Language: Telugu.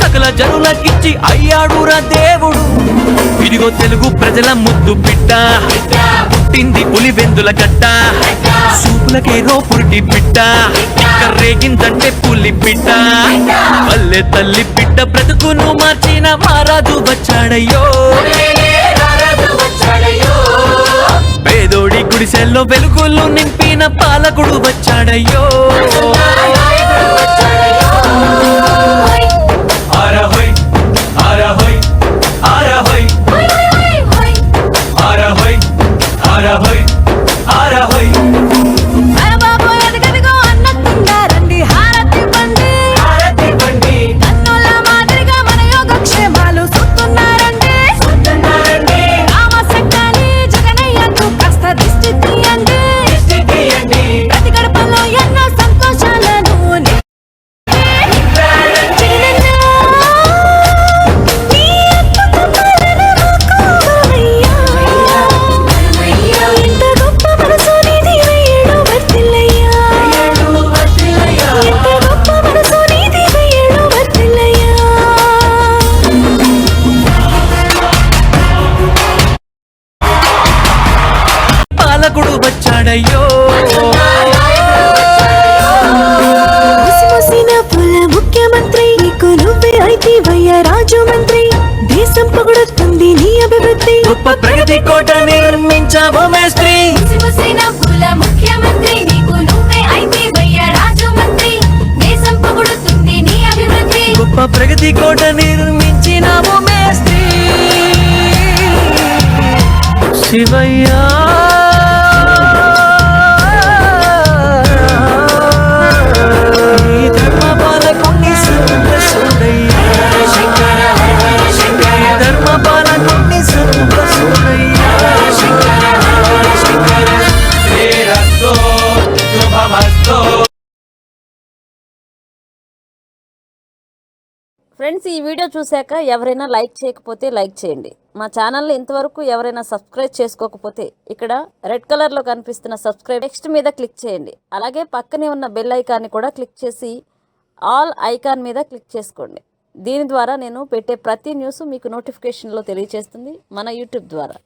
సకల జనులకిచ్చి అయ్యాడురా దేవుడు. ఇదిగో తెలుగు ప్రజల ముద్దు బిడ్డ పుట్టింది పులి వెందుల గడ్డ సూపులకేదో పురిటి బిడ్డ రేగిందంటే పులి బిడ్డ పల్లె తల్లి బిడ్డ బ్రతుకును మార్చిన మహారాజు వచ్చాడయ్యో. పేదోడి గుడిసెల్లో వెలుగులు నింపిన పాలకుడు వచ్చాడయ్యో. వచ్చాడయ్యో. ముసిముసిన పుల ముఖ్యమంత్రి నీకు నువ్వే అయితే వయ్య రాజు మంత్రి దేశం పొగడుతుంది నీ అభివృద్ధి. గొప్ప ప్రగతి కోట నిర్మించావు మేస్త్రి. ముసిముసిన పుల ముఖ్యమంత్రి నీకు నువ్వే అయితే వయ్య రాజు మంత్రి దేశం పొగడుతుంది నీ అభివృద్ధి. గొప్ప ప్రగతి కోట నిర్మించినావు మేస్త్రి. శివయ్యా. ఫ్రెండ్స్ ఈ వీడియో చూశాక ఎవరైనా లైక్ చేయకపోతే లైక్ చేయండి. మా ఛానల్ని ఇంతవరకు ఎవరైనా సబ్స్క్రైబ్ చేసుకోకపోతే ఇక్కడ రెడ్ కలర్లో కనిపిస్తున్న సబ్స్క్రైబ్ నెక్స్ట్ మీద క్లిక్ చేయండి. అలాగే పక్కనే ఉన్న బెల్ ఐకాన్ని కూడా క్లిక్ చేసి ఆల్ ఐకాన్ మీద క్లిక్ చేసుకోండి. దీని ద్వారా నేను పెట్టే ప్రతి న్యూస్ మీకు నోటిఫికేషన్లో తెలియజేస్తుంది మన యూట్యూబ్ ద్వారా.